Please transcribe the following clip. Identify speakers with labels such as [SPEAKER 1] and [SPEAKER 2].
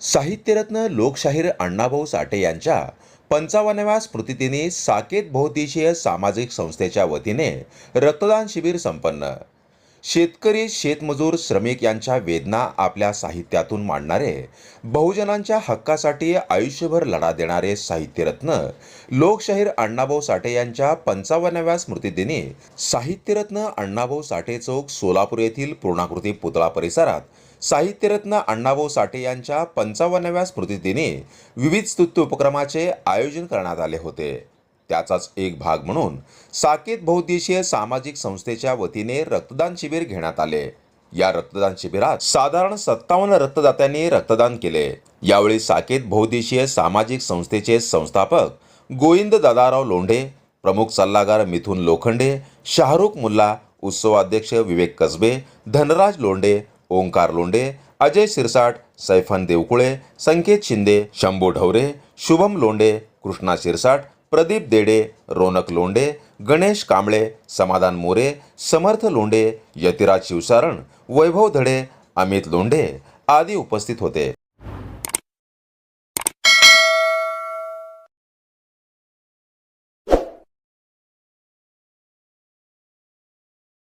[SPEAKER 1] साहित्यरत्न लोकशाहीर अण्णाभाऊ साठे यांच्या पंचावन्नाव्या स्मृतिदिनी साकेत बहुदेशीय सामाजिक संस्थेच्या वतीने रक्तदान शिबिर संपन्न. शेतकरी शेतमजूर श्रमिक यांच्या वेदना आपल्या साहित्यातून मांडणारे बहुजनांच्या हक्कासाठी आयुष्यभर लढा देणारे साहित्यरत्न लोकशाहीर अण्णाभाऊ साठे यांच्या पंचावन्नाव्या स्मृतिदिनी साहित्यरत्न अण्णाभाऊ साठे चौक सोलापूर येथील पूर्णाकृती पुतळा परिसरात साहित्यरत्न अण्णाभाऊ साठे यांच्या पंचावन्नाव्या स्मृतिदिनी विविध स्तुत्य उपक्रमाचे आयोजन करण्यात आले होते. त्याचाच एक भाग म्हणून साकेत बहुद्देशीय सामाजिक संस्थेच्या वतीने रक्तदान शिबिर घेण्यात आले. या रक्तदान शिबिरात साधारण सत्तावन्न रक्तदात्यांनी रक्तदान केले. यावेळी साकेत बहुद्देशीय सामाजिक संस्थेचे संस्थापक गोविंद दादाराव लोंढे प्रमुख सल्लागार मिथुन लोखंडे शाहरुख मुल्ला उत्सवाध्यक्ष विवेक कसबे धनराज लोंढे ओंकार लोंडे अजय शिरसाट सैफन देवकुळे संकेत शिंदे शंभू ढवरे शुभम लोंडे कृष्णा शिरसाट प्रदीप देडे रोनक लोंडे गणेश कांबळे समाधान मोरे समर्थ लोंडे यतिराज शिवसारण वैभव धडे अमित लोंढे आदी उपस्थित होते.